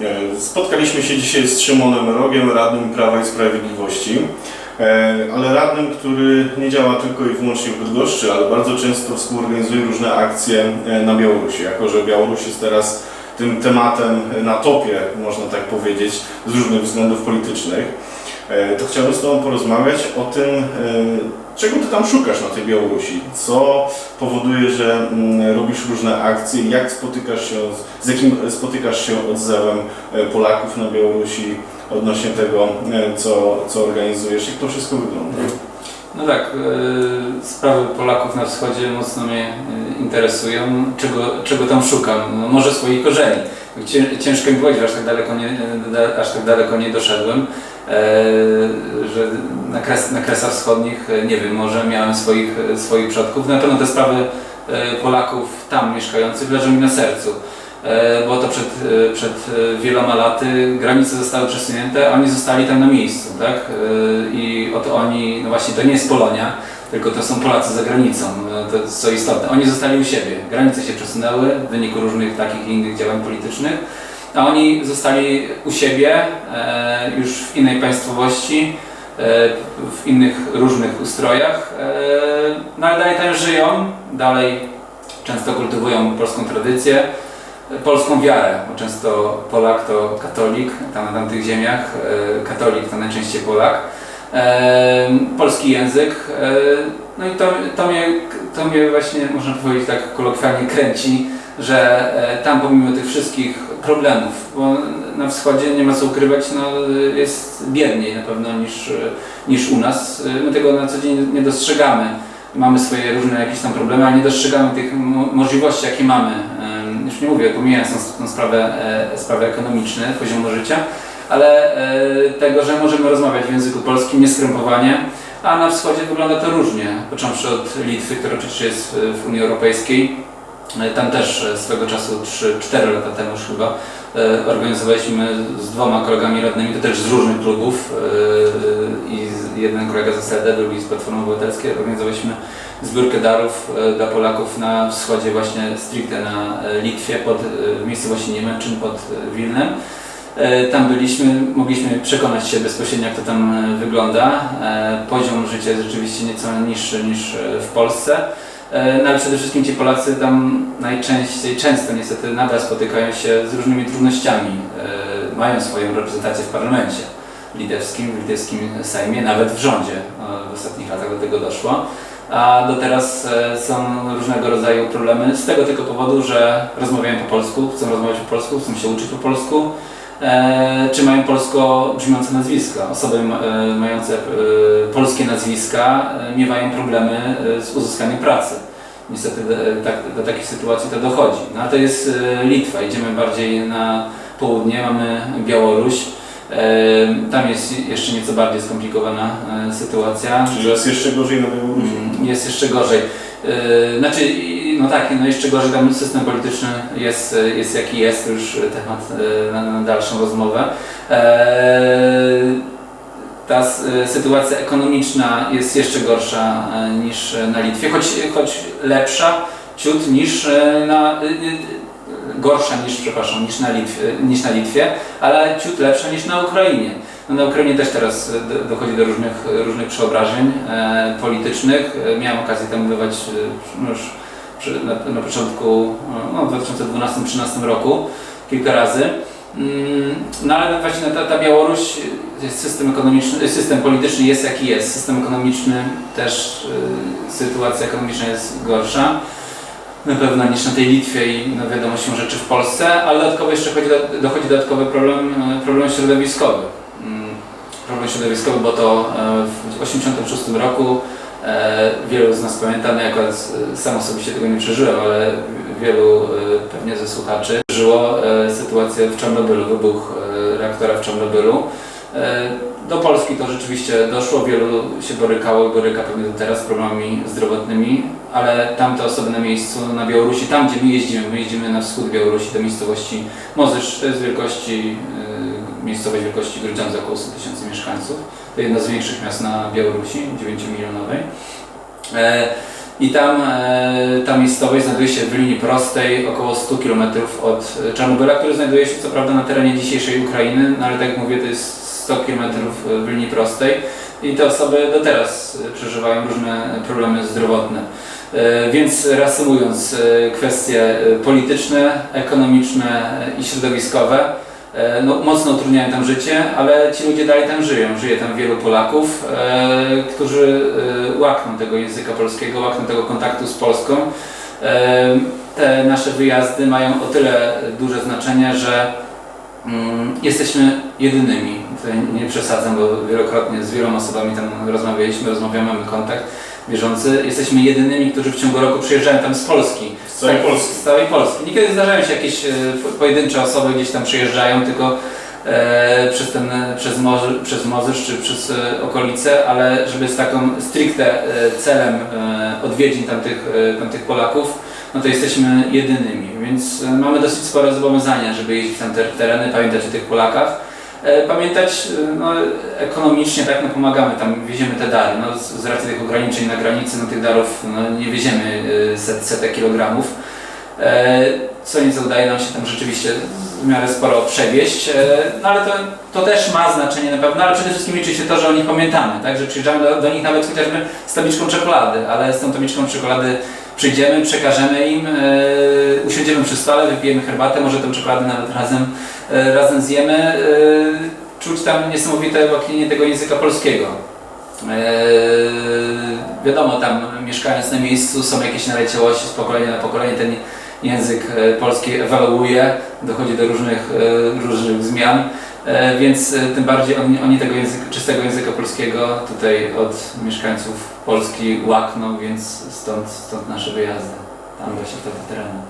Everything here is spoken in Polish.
E, Spotkaliśmy się dzisiaj z Szymonem Rogiem, radnym Prawa i Sprawiedliwości, e, ale radnym, który nie działa tylko i wyłącznie w Bydgoszczy, ale bardzo często współorganizuje różne akcje e, na Białorusi, jako że Białoruś jest teraz tym tematem na topie, można tak powiedzieć, z różnych względów politycznych. To chciałbym z Tobą porozmawiać o tym, czego Ty tam szukasz na tej Białorusi, co powoduje, że mm, robisz różne akcje, jak spotykasz się, z- jakim spotykasz się odzewem e, Polaków na Białorusi odnośnie tego, e, co, co organizujesz, jak to wszystko wygląda. No tak, e, sprawy Polaków na wschodzie mocno mnie interesują. Czego, czego tam szukam? No, może swoich korzeni. Cię- Ciężko mi powiedzieć, aż tak daleko nie, aż tak daleko nie doszedłem, e, że na, kres, na Kresach Wschodnich, e, nie wiem, może miałem swoich, e, swoich przodków. Na pewno te sprawy Polaków tam mieszkających leżą mi na sercu. Było to przed, przed wieloma laty, granice zostały przesunięte, a oni zostali tam na miejscu, tak? I oto oni, no właśnie to nie jest Polonia, tylko to są Polacy za granicą, E, to jest co istotne. Oni zostali u siebie, granice się przesunęły w wyniku różnych takich i innych działań politycznych, a oni zostali u siebie e, już w innej państwowości, e, w innych różnych ustrojach, no ale dalej tam żyją, dalej często kultywują polską tradycję, polską wiarę, bo często Polak to katolik, tam na tamtych ziemiach, katolik to najczęściej Polak. Polski język, no i to, to, mnie, to mnie właśnie, można powiedzieć tak kolokwialnie kręci, że tam pomimo tych wszystkich problemów, bo na wschodzie nie ma co ukrywać, no, jest biedniej na pewno niż, niż u nas. My tego na co dzień nie dostrzegamy. Mamy swoje różne jakieś tam problemy, ale nie dostrzegamy tych mo- możliwości, jakie mamy. Już nie mówię, pomijając tą, sprawę, e, sprawy ekonomiczne, poziomu życia, ale e, tego, że możemy rozmawiać w języku polskim nieskrępowanie, a na wschodzie wygląda to różnie, począwszy od Litwy, która przecież jest w- w Unii Europejskiej. E, Tam też e, swego czasu, 3-4 lata temu już chyba, e, organizowaliśmy z dwoma kolegami radnymi, to też z różnych klubów e, i jeden kolega z SLD, drugi z Platformy Obywatelskiej, organizowaliśmy zbiórkę darów e, dla Polaków na wschodzie, właśnie stricte na e, Litwie, pod, e, w miejscowości Niemczyn pod e, Wilnem. E, Tam byliśmy, mogliśmy przekonać się bezpośrednio, jak to tam e, wygląda. E, Poziom życia jest rzeczywiście nieco niższy niż w Polsce. No ale przede wszystkim ci Polacy tam najczęściej, często niestety nadal spotykają się z różnymi trudnościami. Mają swoją reprezentację w parlamencie litewskim, w litewskim Sejmie, nawet w rządzie. W ostatnich latach do tego doszło. A do teraz są różnego rodzaju problemy z tego tylko powodu, że rozmawiają po polsku, chcą rozmawiać po polsku, chcą się uczyć po polsku, czy mają polsko brzmiące nazwiska. Osoby e, mające e, polskie nazwiska e, miewają problemy e, z uzyskaniem pracy. Niestety do, tak, do takich sytuacji to dochodzi. No a to jest e, Litwa, idziemy bardziej na południe, mamy Białoruś. E, Tam jest jeszcze nieco bardziej skomplikowana e, sytuacja. Czyli jest jeszcze gorzej na Białorusi. Mm, Jest jeszcze gorzej. Znaczy, no tak, no jeszcze gorzej tam system polityczny jest, jest jaki jest, już temat y, na, na dalszą rozmowę. Eee, Ta y, sytuacja ekonomiczna jest jeszcze gorsza e, niż na Litwie, choć, choć lepsza ciut niż e, na, gorsza niż, przepraszam, niż na, Litwie, niż na Litwie, ale ciut lepsza niż na Ukrainie. No na Ukrainie też teraz e, do- dochodzi do różnych, różnych przeobrażeń e, politycznych. E, Miałem okazję tam bywać e, już na, na początku, e, no, w 2012-2013 roku kilka razy. Mm, No ale właśnie ta, ta Białoruś, e, system ekonomiczny, e, system polityczny jest jaki jest. System ekonomiczny też, sytuacja ekonomiczna jest gorsza na pewno niż na tej Litwie i no wiadomo rzeczy w Polsce, ale dodatkowo jeszcze dochodzi, do, dochodzi dodatkowy problem, problem środowiskowy. Problem środowiskowy, bo to e, w 1986 roku e, wielu z nas pamięta, no e, sam osobiście tego nie przeżyłem, ale wielu pewnie ze słuchaczy przeżyło sytuację w Czarnobylu, wybuch reaktora w Czarnobylu. Do Polski to rzeczywiście doszło, wielu się borykało boryka pewnie do teraz z problemami zdrowotnymi, ale tamte osoby na miejscu, na Białorusi, tam gdzie my jeździmy, my jeździmy na wschód Białorusi do miejscowości Mozysz, to jest wielkości, miejscowość wielkości Grudziądza, około 100 tysięcy mieszkańców. To jedno z większych miast na Białorusi, 9-milionowej. E, I tam e, ta miejscowość znajduje się w linii prostej około 100 km od Czarnobyla, który znajduje się co prawda na terenie dzisiejszej Ukrainy, no ale tak jak mówię, to jest 100 km w linii prostej i te osoby do teraz e, przeżywają różne problemy zdrowotne. Więc reasumując, kwestie polityczne, ekonomiczne i środowiskowe no, mocno utrudniają tam życie, ale ci ludzie dalej tam żyją. Żyje tam wielu Polaków, e, którzy e, łakną tego języka polskiego, łakną tego kontaktu z Polską. E, Te nasze wyjazdy mają o tyle duże znaczenie, że mm, jesteśmy jedynymi. Tutaj nie przesadzam, bo wielokrotnie z wieloma osobami tam rozmawialiśmy, rozmawiamy, mamy kontakt bieżący. Jesteśmy jedynymi, którzy w ciągu roku przyjeżdżają tam z Polski. Z całej Polski. Z całej Polski. Niekiedy zdarzają się jakieś e, po- pojedyncze osoby gdzieś tam przyjeżdżają, tylko e, przez, ten, przez, morze, przez Morzysz czy przez e, okolice, ale żeby z taką stricte e, celem odwiedzin tamtych, tamtych Polaków, no to jesteśmy jedynymi, więc mamy dosyć spore zobowiązania, żeby jeździć w tamte tereny, pamiętać o tych Polakach. E, Pamiętać e, no, ekonomicznie, tak, no pomagamy tam, wieziemy te dary. No, z, z racji tych ograniczeń na granicy, no tych darów no, nie wieziemy e, set, setek kilogramów. Co nieco udaje nam się tam rzeczywiście w miarę sporo przewieźć, no ale to, to też ma znaczenie na pewno, ale przede wszystkim liczy się to, że o nich pamiętamy, tak, że przyjeżdżamy do, do nich nawet chociażby z tabliczką czekolady, ale z tą tabliczką czekolady przyjdziemy, przekażemy im, e, usiądziemy przy stole, wypijemy herbatę, może tę czekoladę nawet razem, e, razem zjemy, e, czuć tam niesamowite łaknienie tego języka polskiego. Wiadomo, tam mieszkając na miejscu są jakieś naleciałości z pokolenia na pokolenie, ten język polski ewoluuje, dochodzi do różnych, różnych zmian, więc e, tym bardziej oni, oni tego języka, czystego języka polskiego tutaj od mieszkańców Polski łakną, więc stąd, stąd nasze wyjazdy tam właśnie w te tereny.